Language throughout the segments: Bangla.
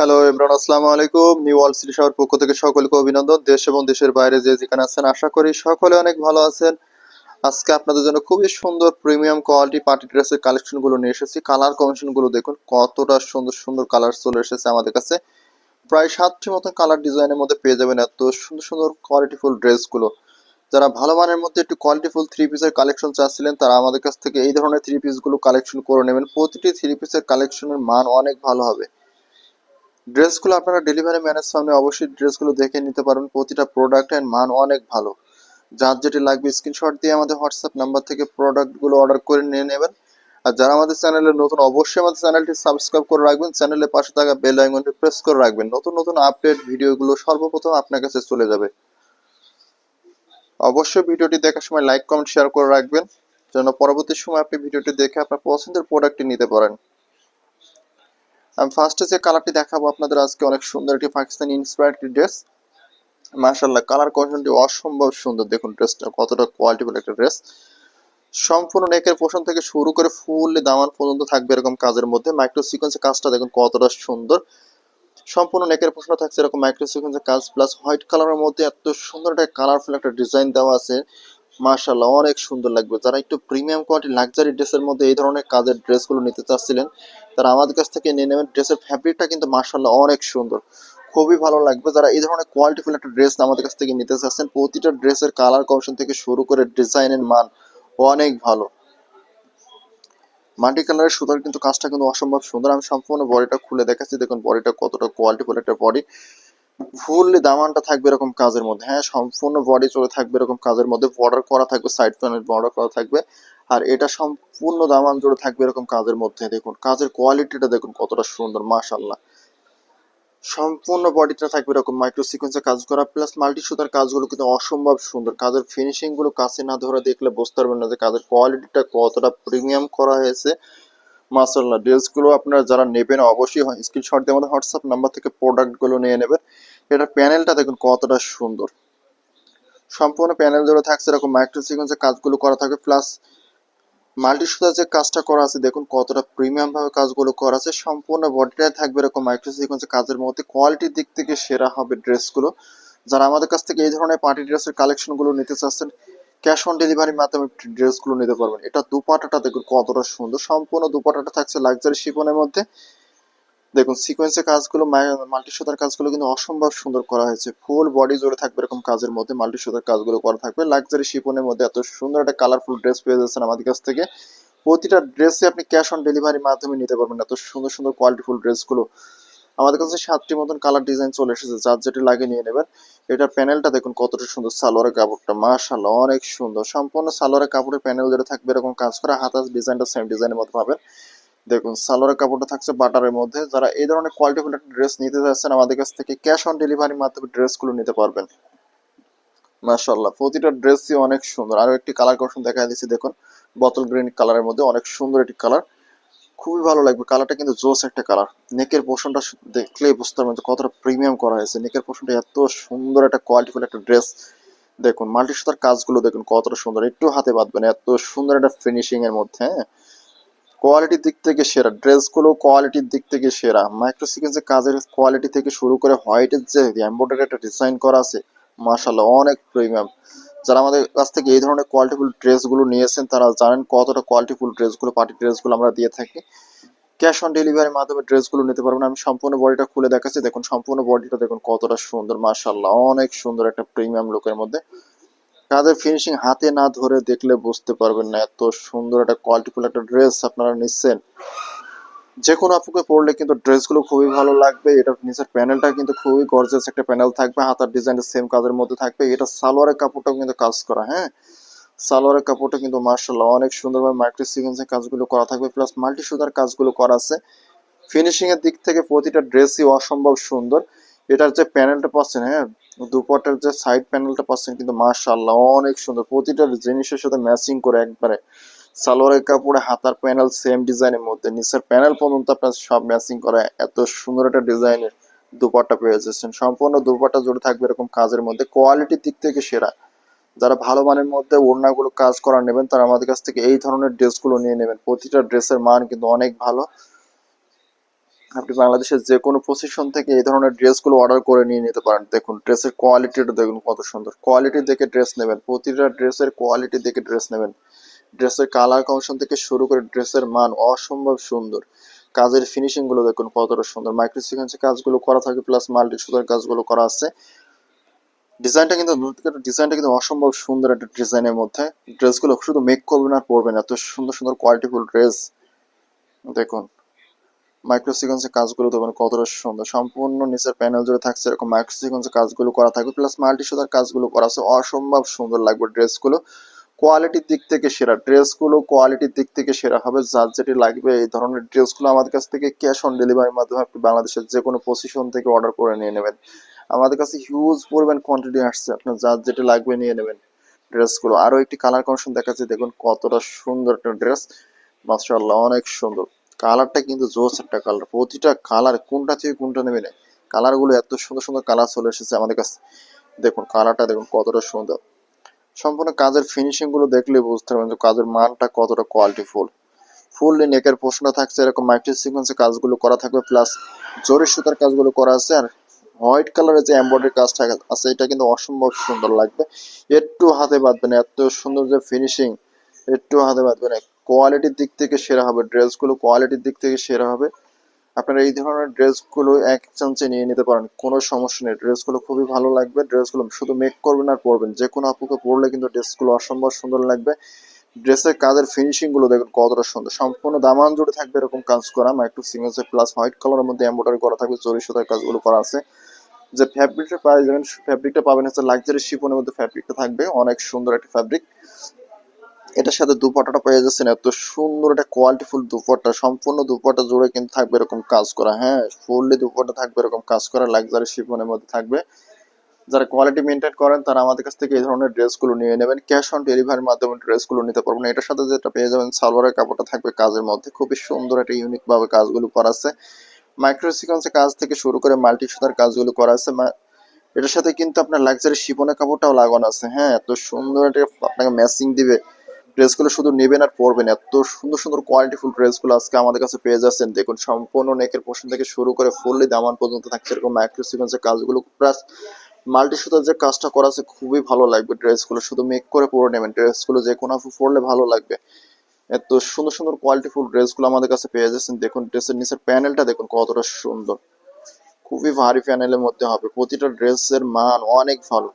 হ্যালো ইমরান আসসালামু আলাইকুম। নিউ ওয়ার্ল্ড সিটি শহর পক্ষ থেকে সকলকে অভিনন্দন। দেশ এবং দেশের বাইরে যে যেখানে আছেন, আশা করি সকলে অনেক ভালো আছেন। আজকে আপনাদের জন্য খুবই সুন্দর প্রিমিয়াম কোয়ালিটি পার্টি ড্রেসের কালেকশনগুলো নিয়ে এসেছি। কালার কম্বিনেশনগুলো দেখুন, কতটা সুন্দর সুন্দর কালার চলে এসেছে আমাদের কাছে। প্রায় সাতটি মতন কালার ডিজাইনের মধ্যে পেয়ে যাবেন এত সুন্দর সুন্দর কোয়ালিটিফুল ড্রেসগুলো যারা ভালো মানের মধ্যে একটু কোয়ালিটিফুল থ্রি পিসের কালেকশন চাচ্ছিলেন, তারা আমাদের কাছ থেকে এই ধরনের থ্রি পিসগুলো কালেকশন করে নেবেন। প্রতিটি থ্রি পিসের কালেকশনের মান অনেক ভালো হবে। ড্রেসগুলো আপনারা ডেলিভারি ম্যানের সামনে অবশ্যই ড্রেসগুলো দেখে নিতে পারবেন প্রতিটা প্রোডাক্ট প্রোডাক্টের মান অনেক ভালো। যার যেটি লাগবে স্ক্রিনশট দিয়ে আমাদের হোয়াটসঅ্যাপ নাম্বার থেকে প্রোডাক্টগুলো অর্ডার করে নিয়ে নেবেন। আর যারা আমাদের চ্যানেলে নতুন, অবশ্যই আমাদের চ্যানেলটি সাবস্ক্রাইব করে রাখবেন। চ্যানেলের পাশে থাকা বেল আইকনটি প্রেস করে রাখবেন। নতুন নতুন আপডেট ভিডিওগুলো সর্বপ্রথম আপনার কাছে চলে যাবে। অবশ্যই ভিডিওটি দেখার সময় লাইক কমেন্ট শেয়ার করে রাখবেন। যেন পরবর্তী সময় আপনি ভিডিওটি দেখে আপনার পছন্দের প্রোডাক্টটি নিতে পারেন। ফার্স্টে যে কালারটি দেখাবো আপনাদের আজকে, অনেক সুন্দর একটি পাকিস্তানি ইন্সপায়ার্ড ড্রেস মাশাল্লাহ কালার কন্ডিশনটি অসম্ভব সুন্দর। দেখুন ড্রেসটা কতটা কোয়ালিটি কোয়ালিটিফুল একটা ড্রেস সম্পূর্ণ নেকের পোষণ থেকে শুরু করে ফুললি দামান পর্যন্ত থাকবে এরকম কাজের মধ্যে। মাইক্রো সিকোয়েন্সের কাজটা দেখুন কতটা সুন্দর। সম্পূর্ণ নেকের পোষণ থাকছে এরকম মাইক্রো সিকোয়েন্সের কাজ প্লাস হোয়াইট কালারের মধ্যে এত সুন্দর একটা কালারফুল একটা ডিজাইন দেওয়া আছে। মাশাল্লাহ অনেক সুন্দর লাগবে। যারা একটু প্রিমিয়াম কোয়ালিটি লাক্সারি ড্রেসের মধ্যে এই ধরনের কাজের ড্রেসগুলো নিতে চাচ্ছিলেন তারা আমাদের কাছ থেকে নিয়ে নেবেন। ড্রেসের ফ্যাব্রিকটা কিন্তু মাশাল্লাহ অনেক সুন্দর। খুবই ভালো লাগবে। যারা এই ধরনের কোয়ালিটিফুল একটা ড্রেস আমাদের কাছ থেকে নিতে চাচ্ছেন, প্রতিটা ড্রেসের কালার কমিশন থেকে শুরু করে ডিজাইনের মান অনেক ভালো। মাল্টি কালারের সুতার কিন্তু কাজটা কিন্তু অসম্ভব সুন্দর। আমি সম্পূর্ণ বডিটা খুলে দেখাচ্ছি। দেখুন, বডিটা কতটা কোয়ালিটিফুল একটা বডি ফুললি দামানটা থাকবে এরকম কাজের মধ্যে। হ্যাঁ সম্পূর্ণ বডি চলে থাকবে এরকম কাজের মধ্যে। বর্ডার করা থাকবে সাইড প্যানেল বর্ডার করা থাকবে। আর এটা সম্পূর্ণ দামান জুড়ে থাকবে এরকম কাজের মধ্যে। দেখুন, কাজের কোয়ালিটিটা দেখুন কতটা সুন্দর মাশাল্লাহ সম্পূর্ণ বডিটা থাকবে এরকম মাইক্রো সিকোয়েন্সে কাজ করা প্লাস মাল্টি সুতার কাজগুলো কিন্তু অসম্ভব সুন্দর। কাজের ফিনিশিংগুলো কাছে না ধরে দেখলে বুঝতে পারবেন না যে কাজের কোয়ালিটিটা কতটা প্রিমিয়াম করা হয়েছে। মাসাল্লাহ ড্রেসগুলো আপনারা যারা নেবেন অবশ্যই স্ক্রিনশট দিয়ে আমাদের হোয়াটসঅ্যাপ নাম্বার থেকে প্রোডাক্টগুলো নিয়ে নেবেন। এটার প্যানেলটা দেখুন কতটা সুন্দর। সম্পূর্ণ প্যানেল জুড়ে থাকছে এরকম মাইক্রো সিকোয়েন্সের কাজগুলো করা থাকবে প্লাস মাল্টি যে কাজটা করা আছে, দেখুন কতটা প্রিমিয়াম ভাবে কাজগুলো করা আছে। সম্পূর্ণ বডিটাই থাকবে এরকম মাইক্রো সিকোয়েন্সের কাজের মধ্যে। কোয়ালিটির দিক থেকে সেরা হবে ড্রেসগুলো যারা আমাদের কাছ থেকে এই ধরনের পার্টি ড্রেসের কালেকশনগুলো নিতে চাচ্ছেন ক্যাশ অন ডেলিভারির মাধ্যমে ড্রেসগুলো নিতে পারবেন। এটা দুপাটাটা দেখুন কতটা সুন্দর। সম্পূর্ণ দুপাটাটা থাকছে লাক্সারি শিপনের মধ্যে। দেখুন সিকোয়েন্সের কাজগুলো মাল্টি সুতার কাজগুলো কিন্তু অসম্ভব সুন্দর করা হয়েছে। ফুল বডি জুড়ে থাকবে এরকম কাজের মধ্যে মাল্টি সুতার কাজগুলো করা থাকবে। লাক্সারি শিপনের মধ্যে এত সুন্দর একটা কালারফুল ড্রেস পেয়ে যাচ্ছেন আমাদের কাছ থেকে। প্রতিটা ড্রেসে আপনি ক্যাশ অন ডেলিভারির মাধ্যমে নিতে পারবেন এত সুন্দর সুন্দর কোয়ালিটিফুল ড্রেসগুলো আমাদের কাছে সাতটি মতন কালার ডিজাইন চলে এসেছে, যার যেটি লাগে নিয়ে নেবেন। এটা প্যানেলটা দেখুন, কতটা সুন্দর সালোয়ারের কাপড়টা। মাশাআল্লাহ, অনেক সুন্দর। সম্পূর্ণ সালোয়ারের কাপড়ের প্যানেল যেটা থাকবে এরকম কাজ করা। হাতাস ডিজাইনটা সেম ডিজাইনের মতো পাবেন। দেখুন, সালোয়ারের কাপড়টা থাকছে বাটারের মধ্যে। যারা এই ধরনের কোয়ালিটিফুল একটা ড্রেস নিতে যাচ্ছেন আমাদের কাছ থেকে ক্যাশ অন ডেলিভারির মাধ্যমে ড্রেসগুলো নিতে পারবেন। মাশাআল্লাহ, প্রতিটা ড্রেসই অনেক সুন্দর। আরও একটি কালার কম্বিনেশন দেখা দিচ্ছি, দেখুন। বোতল গ্রিন কালারের মধ্যে অনেক সুন্দর একটি কালার খুবই ভালো লাগবে। কালারটা কিন্তু জোস একটা কালার নেকের পোর্শনটা দেখলেই বুঝতে পারবেন কতটা প্রিমিয়াম করা হয়েছে। নেকের পোর্শনটা এত সুন্দর একটা কোয়ালিটিফুল একটা ড্রেস দেখুন মাল্টি সুতার কাজগুলো দেখুন কতটা সুন্দর। একটু হাতে বাঁধবেন, এত সুন্দর একটা ফিনিশিং এর মধ্যে হ্যাঁ? কোয়ালিটির দিক থেকে সেরা ড্রেসগুলো কোয়ালিটির দিক থেকে সেরা। মাইক্রো সিকোয়েন্সের কাজের কোয়ালিটি থেকে শুরু করে হোয়াইটের যে এম্ব্রয়ডারি একটা ডিজাইন করা আছে মাশাল্লাহ অনেক প্রিমিয়াম যারা আমাদের কাছ থেকে এই ধরনের কোয়ালিটিফুল ড্রেসগুলো নিয়েছেন, তারা জানেন কতটা কোয়ালিটিফুল ড্রেসগুলো পার্টি ড্রেসগুলো আমরা দিয়ে থাকি। ক্যাশ অন ডেলিভারির মাধ্যমে ড্রেসগুলো নিতে পারবেন। আমি সম্পূর্ণ বডিটা খুলে দেখাচ্ছি। দেখুন, সম্পূর্ণ বডিটা দেখুন কতটা সুন্দর মাশাল্লাহ অনেক সুন্দর একটা প্রিমিয়াম লুকের মধ্যে। কাজের ফিনিশিং হাতে না ধরে দেখলে বুঝতে পারবেন না। এত সুন্দর একটা কোয়ালিটিফুল একটা ড্রেস আপনারা নিচ্ছেন। যে কোনো আপুকে পরলে কিন্তু ড্রেসগুলো খুবই ভালো লাগবে। এটা নিচের প্যানেলটা কিন্তু খুবই গর্জিয়াস একটা প্যানেল থাকবে। হাতার ডিজাইনটা সেম কাজের মধ্যে থাকবে। এটা সালোয়ারের কাপড়টাও কিন্তু কাজ করা হ্যাঁ? সালোয়ারের কাপড়টা কিন্তু মার্শাল্লাহ অনেক সুন্দরভাবে মাইক্রো সিকোয়েন্সের কাজগুলো করা থাকবে। প্লাস মাল্টি সুতার কাজগুলো করা আছে। ফিনিশিং এর দিক থেকে প্রতিটা ড্রেসই অসম্ভব সুন্দর। এটার যে প্যানেলটা পাচ্ছেন হ্যাঁ দুপাটের যে সাইড প্যানেলটা পাচ্ছেন কিন্তু মার্শাল্লাহ অনেক সুন্দর। প্রতিটা জিনিসের সাথে ম্যাচিং করে একবারে। সালোয়ারের কাপড়ে হাতার প্যানেল সেম ডিজাইনের মধ্যে। নিচের প্যানেল পর্যন্ত আপনার সব ম্যাচিং করা এত সুন্দর একটা ডিজাইনের দুপাট্টা পেয়ে যাচ্ছেন। সম্পূর্ণ দুপাট্টা জুড়ে থাকবে এরকম কাজের মধ্যে। কোয়ালিটির দিক থেকে সেরা। যারা ভালো মানের মধ্যে ওড়নাগুলো কাজ করা নেবেন, তারা আমাদের কাছ থেকে এই ধরনের ড্রেসগুলো নিয়ে নেবেন। প্রতিটা ড্রেসের মান কিন্তু অনেক ভালো। আপনি বাংলাদেশের যে কোনো প্রসেশন থেকে এই ধরনের ড্রেসগুলো অর্ডার করে নিয়ে নিতে পারেন। দেখুন, ড্রেসের কোয়ালিটিটা দেখুন কত সুন্দর। কোয়ালিটি দেখে ড্রেস নেবেন। প্রতিটা ড্রেসের কোয়ালিটি দেখে ড্রেস নেবেন। ড্রেসের কালার কমিশন থেকে শুরু করে ড্রেসের মান অসম্ভব সুন্দর। কাজের ফিনিশিংগুলো দেখুন কতটা সুন্দর। মাইক্রো সিকোয়েন্সে কাজগুলো করা থাকে প্লাস মাল্টি সুতার কাজগুলো করা আছে। ডিজাইনটা কিন্তু ডিজাইনটা কিন্তু অসম্ভব সুন্দর একটা ডিজাইনের মধ্যে। ড্রেসগুলো শুধু মেক করবেন আর পরবেন এত সুন্দর সুন্দর কোয়ালিটিফুল ড্রেস দেখুন। মাইক্রো সিকোয়েন্সের কাজগুলো দেখুন কতটা সুন্দর। সম্পূর্ণ নিচের প্যানেল জুড়ে থাকছে এরকম মাইক্রো সিকোয়েন্সের কাজগুলো করা থাকবে প্লাস মাল্টি সুতার কাজগুলো করা আছে। অসম্ভব সুন্দর লাগবে ড্রেসগুলো কোয়ালিটির দিক থেকে সেরা। ড্রেসগুলো কোয়ালিটির দিক থেকে সেরা হবে। যার যেটি লাগবে এই ধরনের ড্রেসগুলো আমাদের কাছ থেকে ক্যাশ অন ডেলিভারির মাধ্যমে আপনি বাংলাদেশের যে কোনো পজিশন থেকে অর্ডার করে নিয়ে নেবেন। আমাদের কাছে হিউজ পরিমাণ কোয়ান্টিটি আসছে। আপনার যার যেটি লাগবে নিয়ে নেবেন ড্রেসগুলো আরও একটি কালার কমিশন দেখাচ্ছে। দেখুন কতটা সুন্দর একটা ড্রেস মাশাআল্লাহ, অনেক সুন্দর। কালারটা কিন্তু জোস একটা কালার। প্রতিটা কালার কোনটা থেকে কোনটা নেবে না। কালারগুলো এত সুন্দর সুন্দর কালার চলে এসেছে আমাদের কাছে। দেখুন, কালারটা দেখুন কতটা সুন্দর। সম্পূর্ণ কাজের ফিনিশিংগুলো দেখলে বুঝতে পারবেন যে কাজের মানটা কতটা কোয়ালিটিফুল ফুললি নেকের পোষণটা থাকছে, এরকম মাইক্রো সিকোয়েন্সে কাজগুলো করা থাকবে প্লাস জরি সুতার কাজগুলো করা আছে, আর হোয়াইট কালারের যে এমব্রয়ডারি কাজটা আছে, এটা কিন্তু অসম্ভব সুন্দর লাগবে। একটু হাতে বাঁধবে না, এত সুন্দর যে ফিনিশিং একটু হাতে বাঁধবে না। কোয়ালিটির দিক থেকে সেরা হবে ড্রেসগুলো কোয়ালিটির দিক থেকে সেরা হবে। আপনারা এই ধরনের ড্রেসগুলো এক চান্সে নিয়ে নিতে পারেন, কোনো সমস্যা নেই। ড্রেসগুলো খুবই ভালো লাগবে ড্রেসগুলো শুধু মেক করবেন আর পরবেন। যে কোনো আপুকে পরলে কিন্তু ড্রেসগুলো অসম্ভব সুন্দর লাগবে। ড্রেসের কাজের ফিনিশিংগুলো দেখুন কতটা সুন্দর। সম্পূর্ণ দামান জুড়ে থাকবে এরকম কাজ করা মাইক্রো সিঙ্গেলসের প্লাস হোয়াইট কালারের মধ্যে এম্ব্রয়ডারি করা থাকবে, জরি সুতার কাজগুলো করা আছে। যে ফ্যাব্রিকটা পাওয়া যাবেন ফ্যাব্রিকটা পাবেন হচ্ছে লাক্সারি শিপনের মধ্যে ফ্যাব্রিকটা থাকবে, অনেক সুন্দর একটা ফ্যাব্রিক এটার সাথে দুপাটাটা পেয়ে যাচ্ছেন এত সুন্দর একটা কোয়ালিটিফুল দুপাট্টা সম্পূর্ণ দুপাট্টা জুড়ে কিন্তু থাকবে এরকম কাজ করা হ্যাঁ ফুললি দুপাট্টা থাকবে এরকম কাজ করা লাক্সারি শিপনের মধ্যে থাকবে। যারা কোয়ালিটি মেনটেন করেন, তারা আমাদের কাছ থেকে এই ধরনের ড্রেসগুলো নিয়ে নেবেন ক্যাশ অন ডেলিভারির মাধ্যমে ড্রেসগুলো নিতে পারবেন। এটার সাথে যেটা পেয়ে যাবেন, সালোয়ারের কাপড়টা থাকবে কাজের মধ্যে, খুবই সুন্দর একটা ইউনিক ভাবে কাজগুলো করা আছে। মাইক্রো সিকোয়েন্সের কাজ থেকে শুরু করে মাল্টি সুতার কাজগুলো করা আছে এটার সাথে কিন্তু আপনার লাক্সারি শিপনের কাপড়টাও লাগানো আছে হ্যাঁ এত সুন্দর একটা আপনাকে ম্যাচিং দিবে। ড্রেসগুলো শুধু নেবেন আর পরবেন। এত সুন্দর সুন্দর কোয়ালিটিফুল ড্রেসগুলো আজকে আমাদের কাছে পেয়ে যাচ্ছেন। দেখুন, সম্পূর্ণ নেকের পোর্শন থেকে শুরু করে ফুললি দামান পর্যন্ত থাকছে এরকম মাইক্রো সিকোয়েন্সের কাজগুলো। প্লাস মাল্টি সুতার যে কাজটা করা আছে, খুবই ভালো লাগবে ড্রেসগুলো। শুধু মেক করে পরে নেবেন। ড্রেসগুলো যে কোনো পরলে ভালো লাগবে। এত সুন্দর সুন্দর কোয়ালিটিফুল ড্রেসগুলো আমাদের কাছে পেয়ে যাচ্ছেন। দেখুন, ড্রেসের নিচের প্যানেলটা দেখুন কতটা সুন্দর। খুবই ভারী প্যানেলের মধ্যে হবে। প্রতিটা ড্রেসের মান অনেক ভালো।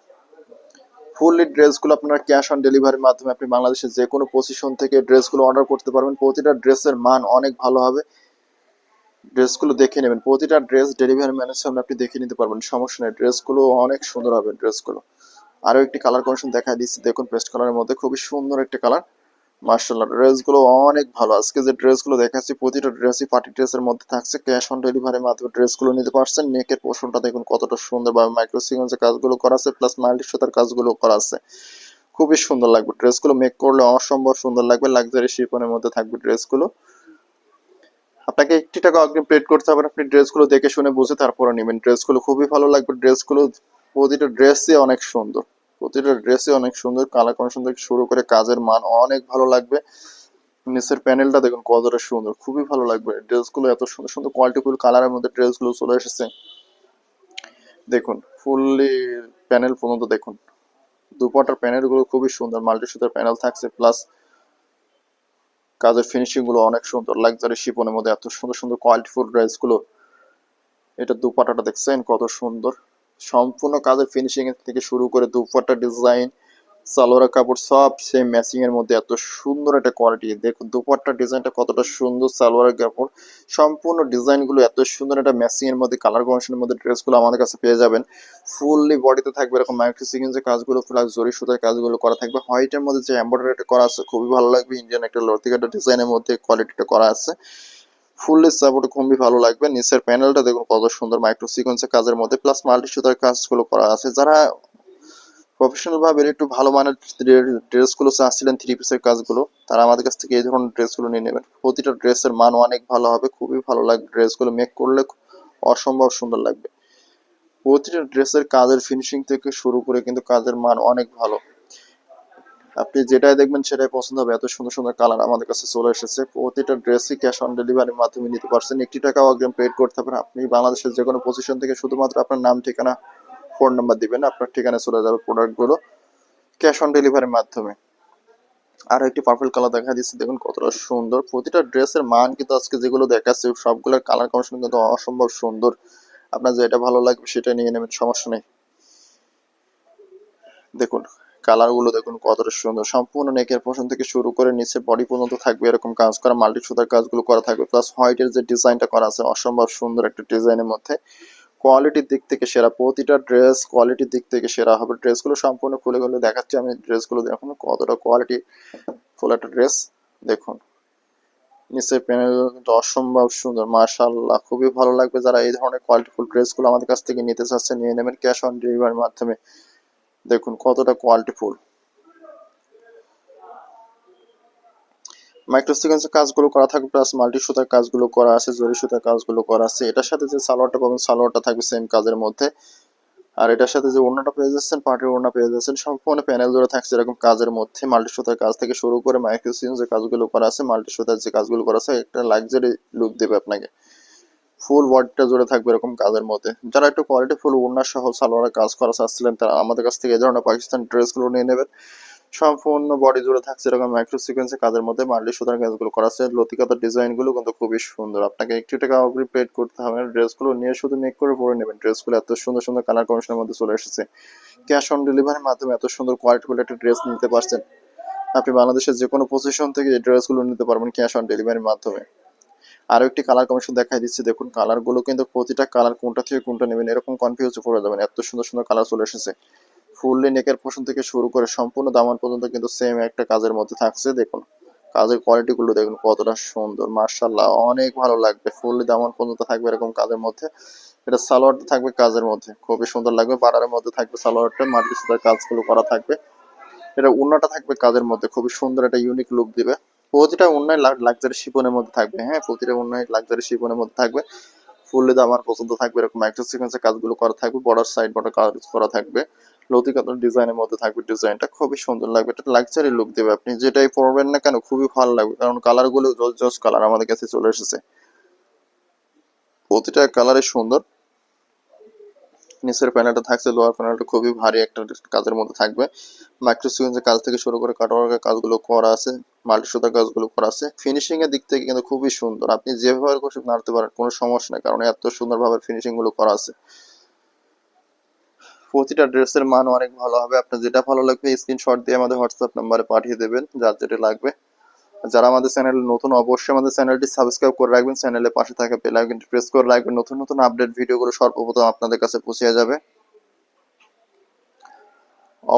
ফুললি ড্রেসগুলো আপনারা ক্যাশ অন ডেলিভারির মাধ্যমে আপনি বাংলাদেশের যে কোনো পজিশন থেকে ড্রেসগুলো অর্ডার করতে পারবেন। প্রতিটা ড্রেসের মান অনেক ভালো হবে। ড্রেসগুলো দেখে নেবেন। প্রতিটা ড্রেস ডেলিভারি ম্যানের সামনে আপনি দেখে নিতে পারবেন। সমস্যা নেই। ড্রেসগুলো অনেক সুন্দর হবে ড্রেসগুলো আরও একটি কালার কন্ডিশন দেখা দিচ্ছি। দেখুন পেস্ট কালারের মধ্যে খুবই সুন্দর একটা কালার মার্শাল্লাহ, ড্রেসগুলো অনেক ভালো। আজকে যে ড্রেসগুলো দেখাচ্ছি, প্রতিটা ড্রেসই পার্টি ড্রেসের মধ্যে থাকছে। ক্যাশ অন মাধ্যমে ড্রেসগুলো নিতে পারছেন। নেকের দেখুন কতটা সুন্দর বা মাইক্রো কাজগুলো করা আছে প্লাস মাল্টি সুতার কাজগুলো করা আছে। খুবই সুন্দর লাগবে। ড্রেসগুলো মেক করলে অসম্ভব সুন্দর লাগবে। লাক্সারি শিপনের মধ্যে থাকবে ড্রেসগুলো। আপনাকে একটি টাকা অগ্রিম পেড করতে হবে। আপনি ড্রেসগুলো দেখে শুনে বুঝে তারপরে নেবেন। ড্রেসগুলো খুবই ভালো লাগবে। ড্রেসগুলো প্রতিটা ড্রেসই অনেক সুন্দর। প্রতিটা ড্রেসই অনেক সুন্দর কালার কমিশন থেকে শুরু করে কাজের মান অনেক ভালো লাগবে। নিচের প্যানেলটা দেখুন কতটা সুন্দর, খুবই ভালো লাগবে। ড্রেসগুলো এত সুন্দর সুন্দর কোয়ালিটিফুল কালারের মধ্যে ড্রেসগুলো চলে এসেছে। দেখুন ফুললি প্যানেল পর্যন্ত দেখুন। দুপাটার প্যানেলগুলো খুবই সুন্দর মাল্টি সুতার প্যানেল থাকছে প্লাস কাজের ফিনিশিংগুলো অনেক সুন্দর লাক্সারি শিপনের মধ্যে এত সুন্দর সুন্দর কোয়ালিটিফুল ড্রেসগুলো এটা দুপাটাটা দেখছেন কত সুন্দর। সম্পূর্ণ কাজের ফিনিশিং থেকে শুরু করে দুপাটা ডিজাইন সালোয়ার কাপড়, সব সেম ম্যাচিং এর মধ্যে এত সুন্দর একটা কোয়ালিটি দেখুন, দুপাট্টা ডিজাইনটা কতটা সুন্দর সালোয়ার কাপড়। সম্পূর্ণ ডিজাইনগুলো এত সুন্দর একটা ম্যাচিং এর মধ্যে কালার কম্বিনেশনের মধ্যে ড্রেসগুলো আমাদের কাছে পেয়ে যাবেন। ফুললি বডিতে থাকবে এরকম মাইক্রো সিকুয়েন্সের কাজগুলো প্লাস জরি সুতার কাজগুলো করা থাকবে। হোয়াইটের মধ্যে যে এমব্রয়ডারিটা করা আছে, খুবই ভালো লাগবে। ইন্ডিয়ান একটা লর্তিকাটা ডিজাইনের মধ্যে কোয়ালিটিটা করা আছে। ফুললি সাপোর্ট খুবই ভালো লাগবে। নিচের প্যানেলটা দেখুন কত সুন্দর মাইক্রো সিকোয়েন্সের কাজের মধ্যে প্লাস মাল্টি সুতার কাজগুলো করা আছে। যারা প্রফেশনাল ভাবে একটু ভালো মানের ড্রেসগুলো চাচ্ছিলেন থ্রি পিসের কাজগুলো, তারা আমাদের কাছ থেকে এই ধরনের ড্রেসগুলো নিয়ে নেবেন। প্রতিটা ড্রেসের মান অনেক ভালো হবে, খুবই ভালো লাগবে ড্রেসগুলো মেক করলে অসম্ভব সুন্দর লাগবে। প্রতিটা ড্রেসের কাজের ফিনিশিং থেকে শুরু করে কিন্তু কাজের মান অনেক ভালো। আপনি যেটাই দেখবেন সেটাই পছন্দ হবে। এত সুন্দর সুন্দর কালার আমাদের কাছে চলে এসেছে। প্রতিটা ড্রেসই ক্যাশ অন ডেলিভারির মাধ্যমে নিতে পারছেন। একটি টাকাও অগ্রিম পেড করতে পারেন আপনি বাংলাদেশের যে কোনো পজিশন থেকে শুধুমাত্র আপনার নাম, ঠিকানা ফোন নাম্বার দিবেন। আপনার ঠিকানায় চলে যাবে প্রোডাক্টগুলো ক্যাশ অন ডেলিভারির মাধ্যমে। আর একটি পার্পল কালার দেখা দিচ্ছে। দেখুন কতটা সুন্দর। প্রতিটা ড্রেসের মান কিন্তু আজকে যেগুলো দেখাচ্ছে, সবগুলোর কালার কম্বিনেশন কিন্তু অসম্ভব সুন্দর। আপনার যেটা ভালো লাগবে সেটা নিয়ে নেবেন, সমস্যা নেই। দেখুন কালারগুলো দেখুন কতটা সুন্দর। সম্পূর্ণ নেকের পোষণ থেকে শুরু করে নিচে বডি পর্যন্ত থাকবে এরকম কাজ করা মাল্টি সুতার কাজগুলো করা থাকবে প্লাস হোয়াইটের যে ডিজাইনটা করা আছে, অসম্ভব সুন্দর একটা ডিজাইনের মধ্যে। কোয়ালিটির দিক থেকে সেরা, প্রতিটা ড্রেস কোয়ালিটির দিক থেকে সেরা হবে। ড্রেসগুলো সম্পূর্ণ খুলে খুলে দেখাচ্ছি আমি ড্রেসগুলো দেখুন কতটা কোয়ালিটি ফুল একটা ড্রেস দেখুন। নিচের প্যানেল অসম্ভব সুন্দর মার্শাল্লাহ খুবই ভালো লাগবে যারা এই ধরনের কোয়ালিটিফুল ড্রেসগুলো আমাদের কাছ থেকে নিতে চাচ্ছে নিয়ে নেবেন ক্যাশ অন ডেলিভারির মাধ্যমে। দেখুন কতটা কোয়ালিটিফুল মাইক্রো সিকোয়েন্সের কাজগুলো করা থাকবে প্লাস মাল্টি সুতার কাজগুলো করা আছে, জরি সুতার কাজগুলো করা আছে। এটার সাথে যে সালোয়ারটা পাবেন, সালোয়ারটা থাকবে সেম কাজের মধ্যে। আর এটার সাথে যে ওড়নাটা পেয়ে যাচ্ছেন পার্টির ওড়না পেয়ে যাচ্ছেন, সম্পূর্ণ প্যানেল জোড়া থাকছে এরকম কাজের মধ্যে। মাল্টি সুতার কাজ থেকে শুরু করে মাইক্রো সিকোয়েন্সের কাজগুলো করা আছে মাল্টি সুতার যে কাজগুলো করা আছে, একটা লাক্সারি লুক দেবে আপনাকে। ফুল বডিটা জুড়ে থাকবে এরকম কাজের মধ্যে। যারা একটু কোয়ালিটি ফুল ওড়না সহ সালোয়ারের কাজ করা চাচ্ছিলেন, তারা আমাদের কাছ থেকে এই ধরনের পাকিস্তান ড্রেসগুলো নিয়ে নেবেন। সম্পূর্ণ বডি জুড়ে থাকছে এরকম মাইক্রো সিকোয়েন্সের কাজের মধ্যে। মাল্টি সুতার কাজগুলো করা আছে। লতিকাতার ডিজাইনগুলো কিন্তু খুবই সুন্দর। আপনাকে একটু টাকা অগ্রি পেড করতে হবে। না ড্রেসগুলো নিয়ে শুধু মেক করে পরে নেবেন। ড্রেসগুলো এত সুন্দর সুন্দর কালার কমিশনের মধ্যে চলে এসেছে। ক্যাশ অন ডেলিভারির মাধ্যমে এত সুন্দর কোয়ালিটি একটা ড্রেস নিতে পারছেন। আপনি বাংলাদেশের যে কোনো পজিশন থেকে এই ড্রেসগুলো নিতে পারবেন ক্যাশ অন ডেলিভারির মাধ্যমে। আরও একটি কালার কমিশন দেখাই দিচ্ছি। দেখুন কালারগুলো কিন্তু প্রতিটা কালার কোনটা থেকে কোনটা নেবেন এরকম কনফিউজ পড়ে যাবেন। এত সুন্দর সুন্দর কালার চলে এসেছে। ফুললি নেকের পোষণ থেকে শুরু করে সম্পূর্ণ দামান পর্যন্ত কিন্তু সেম একটা কাজের মধ্যে থাকছে। দেখুন, কাজের কোয়ালিটি গুলো দেখুন, কতটা সুন্দর মার্শাল্লাহ অনেক ভালো লাগবে। ফুললি দামান পর্যন্ত থাকবে এরকম কাজের মধ্যে। এটা সালোয়ারটা থাকবে কাজের মধ্যে। খুবই সুন্দর লাগবে। বাড়ারের মধ্যে থাকবে সালোয়ারটা মাটি সুতার কাজগুলো করা থাকবে। এটা উন্নাটা থাকবে কাজের মধ্যে। খুবই সুন্দর একটা ইউনিক লুক দিবে। প্রতিটা উন্নয় লাক্সারি শিপনের মধ্যে থাকবে হ্যাঁ? প্রতিটা উন্নয় লাক্সারি শিপনের মধ্যে থাকবে। ফুললি দামার পছন্দ থাকবে এরকম মাইক্রো সিকোয়েন্সের কাজগুলো করা থাকবে বর্ডার সাইড বর্ডার কাজ করা থাকবে। লতি কাতার ডিজাইনের মধ্যে থাকবে ডিজাইনটা খুবই সুন্দর লাগবে। এটা লাক্সারি লুক দেবে আপনি, যেটাই পরবেন না কেন, খুবই ভালো লাগবে। কারণ কালারগুলো জস জস কালার আমাদের কাছে চলে এসেছে। প্রতিটা কালারই সুন্দর। নিচের প্যানেলটা থাকছে লোয়ার প্যানেলটা খুবই ভারী একটা কাজের মধ্যে থাকবে। মাইক্রো কাজ থেকে শুরু করে কাটওয়ার্কের কাজগুলো করা আছে মাল্টি সুতার কাজগুলো করা আছে। ফিনিশিং এর দিক থেকে কিন্তু খুবই সুন্দর। আপনি যেভাবে খুশি নাড়তে পারেন, কোনো সমস্যা নেই, কারণ এত সুন্দরভাবে ফিনিশিংগুলো করা আছে। প্রতিটা ড্রেসের মান অনেক ভালো হবে। আপনার যেটা ভালো লাগবে স্ক্রিনশট দিয়ে আমাদের হোয়াটসঅ্যাপ নাম্বারে পাঠিয়ে দেবেন, যার যেটা লাগবে। যারা আমাদের চ্যানেল নতুন, অবশ্যই আমাদের চ্যানেলটি সাবস্ক্রাইব করে রাখবেন। চ্যানেলের পাশে থাকা বেল আইকনটি প্রেস করে রাখবেন। নতুন নতুন আপডেট ভিডিওগুলো সর্বপ্রথম আপনাদের কাছে পৌঁছে যাবে।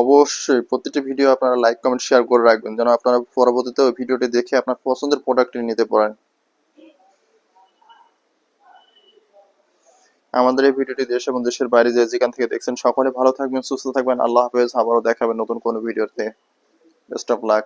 অবশ্যই প্রতিটি ভিডিও আপনারা লাইক কমেন্ট শেয়ার করে রাখবেন, যেন আপনারা পরবর্তীতে ওই ভিডিওটি দেখে আপনার পছন্দের প্রোডাক্টটি নিতে পারেন। আমাদের এই ভিডিওটি দেশ এবং দেশের বাইরে যে যেখান থেকে দেখছেন, সকলে ভালো থাকবেন, সুস্থ থাকবেন। আল্লাহ হাফেজ, আবারও দেখাবেন নতুন কোনো ভিডিওতে। Best of luck